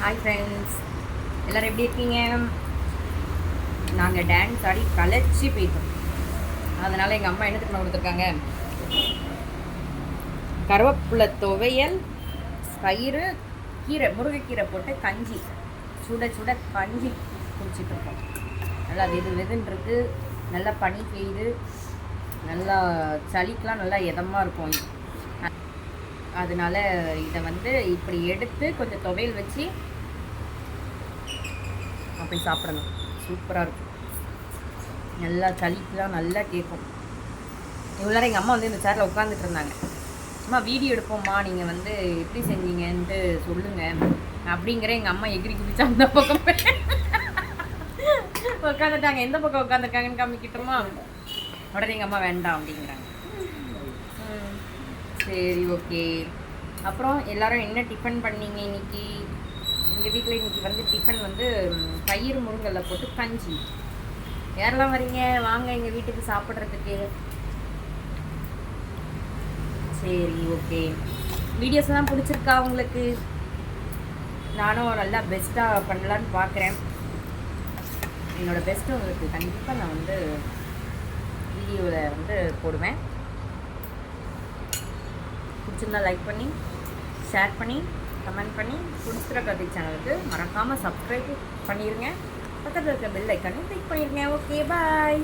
Hi friends எல்லோரும் எப்படி இருக்கீங்க? நாங்கள் டான்ஸ் ஆடி கலைச்சி போயிட்டோம். அதனால் எங்கள் அம்மா என்ன திரும்ப கொடுத்துருக்காங்க? கருவேப்பிலை துவையல் பயிறு கீரை முருங்கைக்கீரை போட்டு கஞ்சி. சுட சுட கஞ்சி குடிச்சிட்டு இருக்கோம். நல்லா வெது வெதுன்னு நல்லா பனி பெய்யுது. நல்லா சளிக்கெலாம் நல்லா இதமாக இருக்கும். அதனால இதை வந்து இப்படி எடுத்து கொஞ்சம் துவையல் வச்சு அப்படி சாப்பிடணும். சூப்பராக இருக்கும். நல்லா சளிக்குலாம் நல்லா கேட்கும். இவ்வளோ எங்கள் அம்மா வந்து இந்த சேரில் உட்காந்துட்டு இருந்தாங்க. சும்மா வீடியோ எடுப்போம்மா நீங்கள் வந்து எப்படி செஞ்சீங்கன்ட்டு சொல்லுங்கள் அப்படிங்கிற எங்கள் அம்மா எகிரி குதிச்சா அந்த பக்கம். உட்காந்துட்டாங்க எந்த பக்கம் உட்காந்துருக்காங்கன்னு காமிக்கிட்டோமா? உடனே எங்கள் அம்மா வேண்டாம் அப்படிங்கிறாங்க. சரி ஓகே. அப்புறம் எல்லாரும் என்ன டிஃபன் பண்ணீங்க இன்னைக்கு? எங்கள் வீட்டில் இன்றைக்கி வந்து டிஃபன் வந்து தயிர் பயிறு முருங்கல்ல போட்டு கஞ்சி. யாரெல்லாம் வரீங்க வாங்க எங்கள் வீட்டுக்கு சாப்பிட்றதுக்கு. சரி ஓகே. வீடியோஸெல்லாம் பிடிச்சிருக்கா உங்களுக்கு? நானும் நல்லா பெஸ்ட்டாக பண்ணலான்னு பார்க்குறேன் என்னோட பெஸ்ட்டு உங்களுக்கு கண்டிப்பாக நான் வந்து வீடியோவில் வந்து போடுவேன். பிடிச்சிருந்தா லைக் பண்ணி ஷேர் பண்ணி கமெண்ட் பண்ணி புடிச்சிர கதை சேனலுக்கு மறக்காமல் சப்ஸ்கிரைப் பண்ணிடுங்க பக்கத்தில் இருக்க பெல் ஐக்கானையும் கிளிக் பண்ணிடுங்க ஓகே பாய்